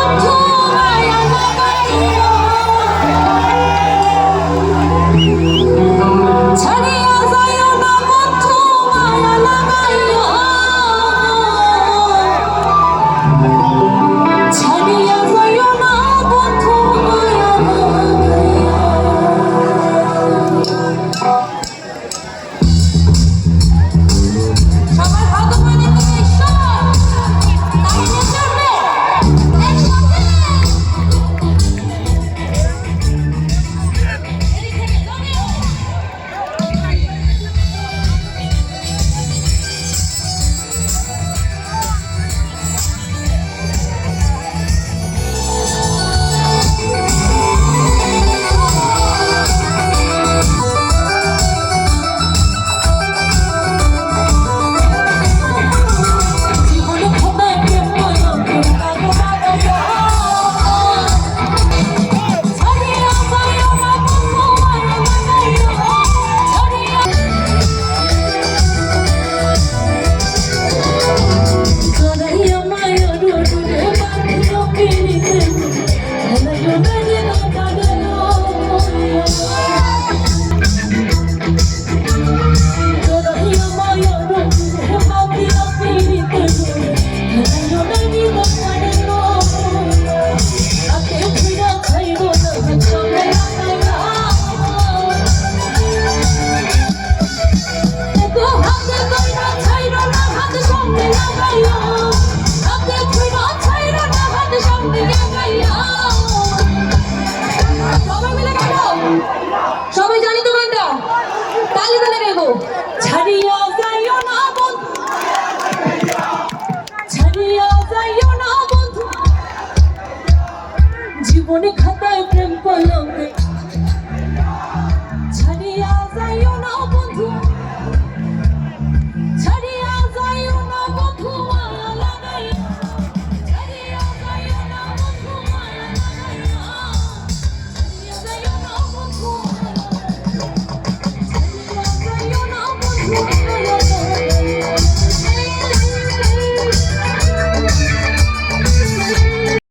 어 সবাই জানি তো গানটা। তাহলে তাহলে গাইবো। ছাড়িয়া যাইও না বন্ধু। ছাড়িয়া যাইও না বন্ধু। জীবনে খাতায় প্রেম করলাম ছাড়িয়া যাইও না বন্ধু।